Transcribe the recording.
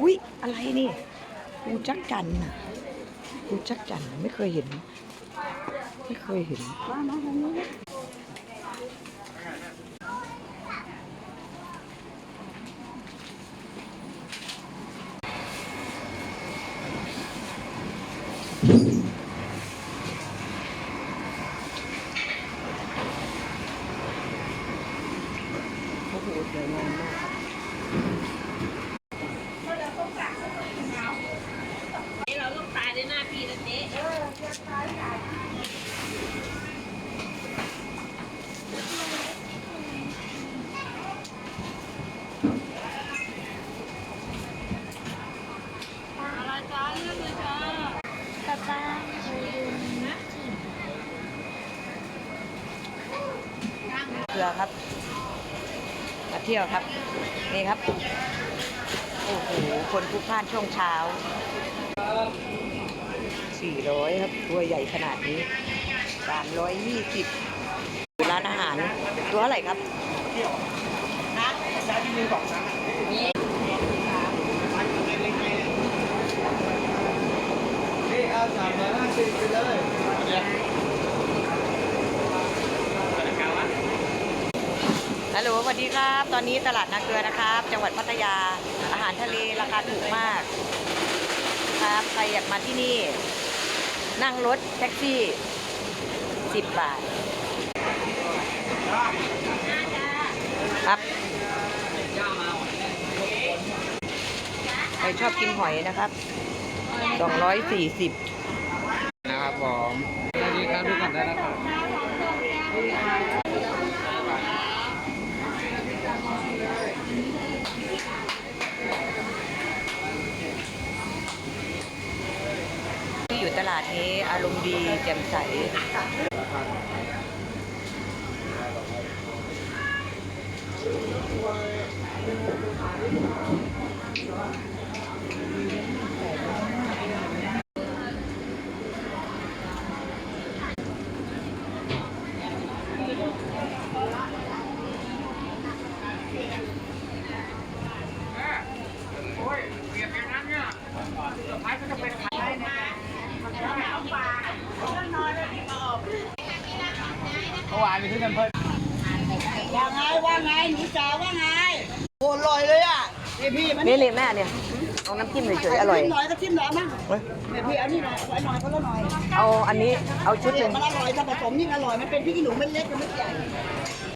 อุ้ยอะไรนี่ปูจักจันน่ะปูจักจันไม่เคยเห็น ไม่เคยเห็นมามาทางนี้โอ้โหสวยงามมาก เราต้องตายในหน้าพี่นะเจ๊ อะไรจ้าเลือกเลยจ้า ป้าป้าเคยดูนะ เก ลือครับมาเที่ยวครับ นี่ครับ โอ้โห คนพลุกพล่านช่วงเช้า 400 ครับ ตัวใหญ่ขนาดนี้ 320 ร้านอาหาร ตัวเท่าไหร่ครับนี่เอาสามร้อยห้าสิบไปเลย ฮัลโหลสวัสดีครับ ตอนนี้ตลาดนาเกลือนะครับ จังหวัดพัทยา อาหารทะเลราคาถูกมาก ครับ ใครอยากมาที่นี่ นั่งรถแท็กซี่ 10 บาท ครับ ใครชอบกินหอยนะครับ 240นะครับผมสวัสดีครับทุกคนได้นะครับ ลาดนี้อารมณ์ดีแจ่มใส เมื่อวาน ไปซื้อกันเพิ่มว่าไงว่าไงหนูจ๋าว่าไงโอ้อร่อยเลยอะเดี๋ยวพี่มันนี่นี่แม่เนี่ยเอาน้ำจิ้มเฉยๆอร่อย จิ้มหน่อยก็จิ้มหน่อยมั้งเฮ้ยเดี๋ยวพี่เอานี่หน่อยไว้หน่อยคนละหน่อยเอาอันนี้เอาชุดหนึ่งมันอร่อยถ้าผสมยิ่งอร่อยมันเป็นพริกขี้หนูเม็ดเล็กกับเม็ดใหญ่